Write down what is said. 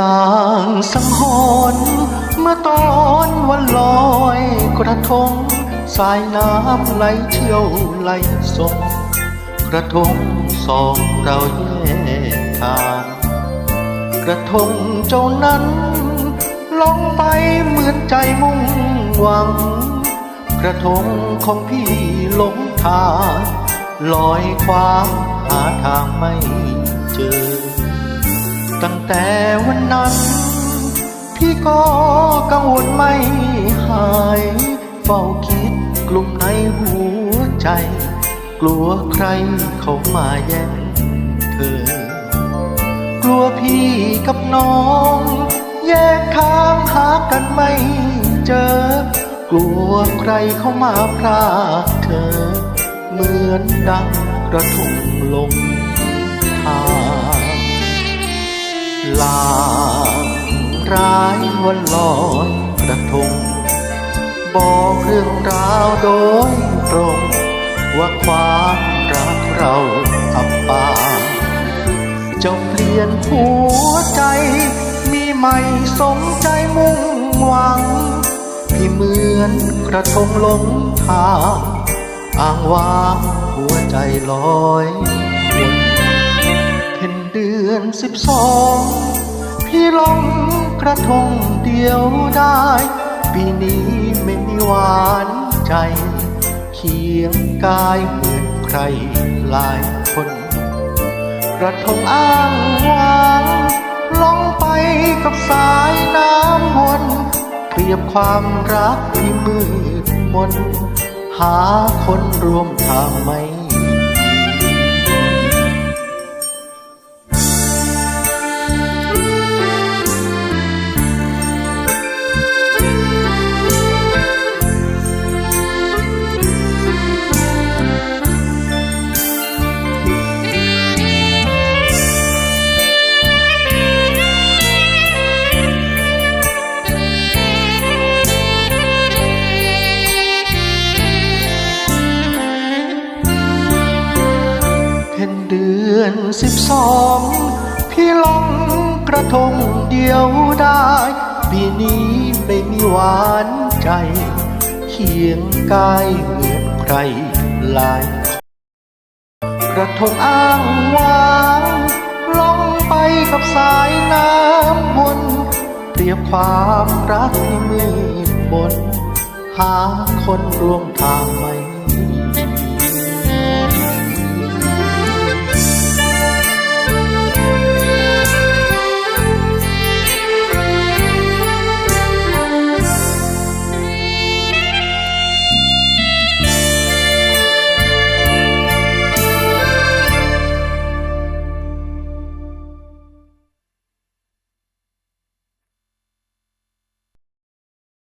ลางสังหรณ์เมื่อตอนวันลอยกระทง สายน้ำไหลเชี่ยวไหลส่งกระทงสองเราแยกทางกระทงเจ้านั้นลงไปเหมือนใจมุ่งหวัง กระทงของพี่หลงทางลอยคว้างหาทางไม่เจอ ตั้งแต่วันนั้น พี่ก็กังวลไม่หายเฝ้าคิดกลุ่มในหัวใจ กลัวใครเขามาแย่งเธอ กลัวพี่กับน้อง แยกทางหากันไม่เจอ กลัวใครเขามาพรากเธอ เหมือนดังกระทุ่งลง วันลอยกระทง บอกเรื่องราวโดยตรง ว่าความรักเราอับปางจ้าเปลี่ยนหัวใจ มีใหม่สมใจมุ่งหวัง พี่เหมือนกระทงลงทางอ้างว้างหัวใจลอยเพ็นเดือนสิบสอง พี่ลงกระทงเดียวได้ ปีนี้ไม่มีหวานใจ เคียงกายเหมือนใครหลายคน กระทงอ้างวางลงไปกับสายน้ำวนเปรียบความรักที่มืดมน หาคนร่วมทางไม่ อนสิบสองพี่ลงกระทงเดียวได้ ปีนี้ไม่มีหวานใจ เคียงกายเหมือนใครหลาย กระทงอ้างว้างลงไปกับสายน้ำวนเปรียบความรักที่มืดมนหาคนร่วมทางไม่